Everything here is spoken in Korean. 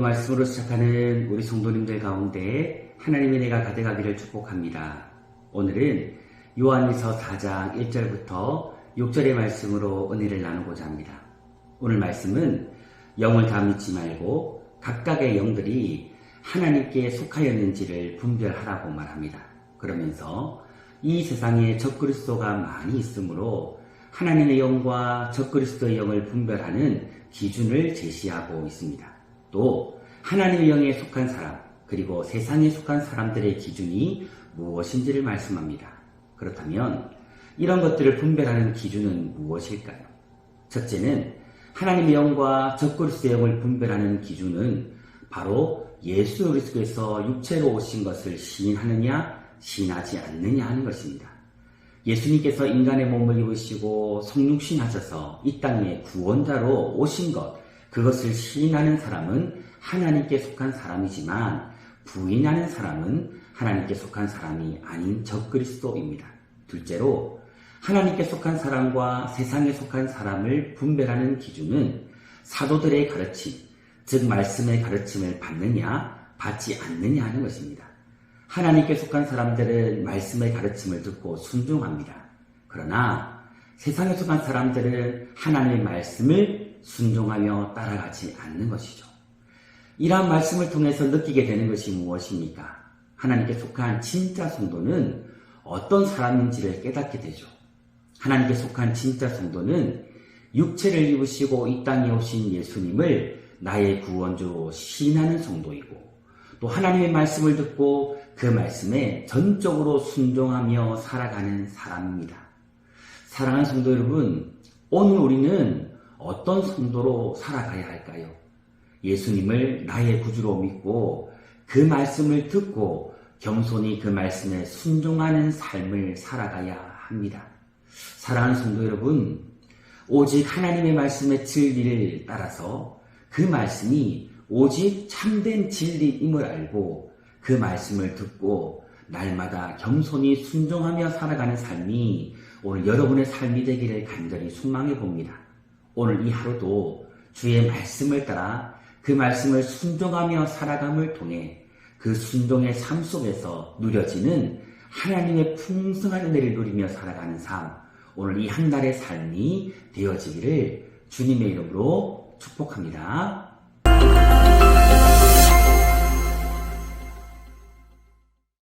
말씀으로 시작하는 우리 성도님들 가운데 하나님의 은혜가 가득하기를 축복합니다. 오늘은 요한일서 4장 1절부터 6절의 말씀으로 은혜를 나누고자 합니다. 오늘 말씀은 영을 다 믿지 말고 각각의 영들이 하나님께 속하였는지를 분별하라고 말합니다. 그러면서 이 세상에 적그리스도가 많이 있으므로 하나님의 영과 적그리스도의 영을 분별하는 기준을 제시하고 있습니다. 또 하나님의 영에 속한 사람 그리고 세상에 속한 사람들의 기준이 무엇인지를 말씀합니다. 그렇다면 이런 것들을 분별하는 기준은 무엇일까요? 첫째는 하나님의 영과 적그리스도의 영을 분별하는 기준은 바로 예수 그리스도께서 육체로 오신 것을 시인하느냐 시인하지 않느냐 하는 것입니다. 예수님께서 인간의 몸을 입으시고 성육신하셔서 이 땅에 구원자로 오신 것 그것을 시인하는 사람은 하나님께 속한 사람이지만 부인하는 사람은 하나님께 속한 사람이 아닌 적그리스도입니다. 둘째로 하나님께 속한 사람과 세상에 속한 사람을 분별하는 기준은 사도들의 가르침, 즉 말씀의 가르침을 받느냐 받지 않느냐 하는 것입니다. 하나님께 속한 사람들은 말씀의 가르침을 듣고 순종합니다. 그러나 세상에 속한 사람들은 하나님의 말씀을 순종하며 따라가지 않는 것이죠. 이러한 말씀을 통해서 느끼게 되는 것이 무엇입니까? 하나님께 속한 진짜 성도는 어떤 사람인지를 깨닫게 되죠. 하나님께 속한 진짜 성도는 육체를 입으시고 이 땅에 오신 예수님을 나의 구원주로 시인하는 성도이고 또 하나님의 말씀을 듣고 그 말씀에 전적으로 순종하며 살아가는 사람입니다. 사랑하는 성도 여러분, 오늘 우리는 어떤 성도로 살아가야 할까요? 예수님을 나의 구주로 믿고 그 말씀을 듣고 겸손히 그 말씀에 순종하는 삶을 살아가야 합니다. 사랑하는 성도 여러분, 오직 하나님의 말씀의 진리를 따라서 그 말씀이 오직 참된 진리임을 알고 그 말씀을 듣고 날마다 겸손히 순종하며 살아가는 삶이 오늘 여러분의 삶이 되기를 간절히 소망해 봅니다. 오늘 이 하루도 주의 말씀을 따라 그 말씀을 순종하며 살아감을 통해 그 순종의 삶 속에서 누려지는 하나님의 풍성한 은혜를 누리며 살아가는 삶, 오늘 이 한 달의 삶이 되어지기를 주님의 이름으로 축복합니다.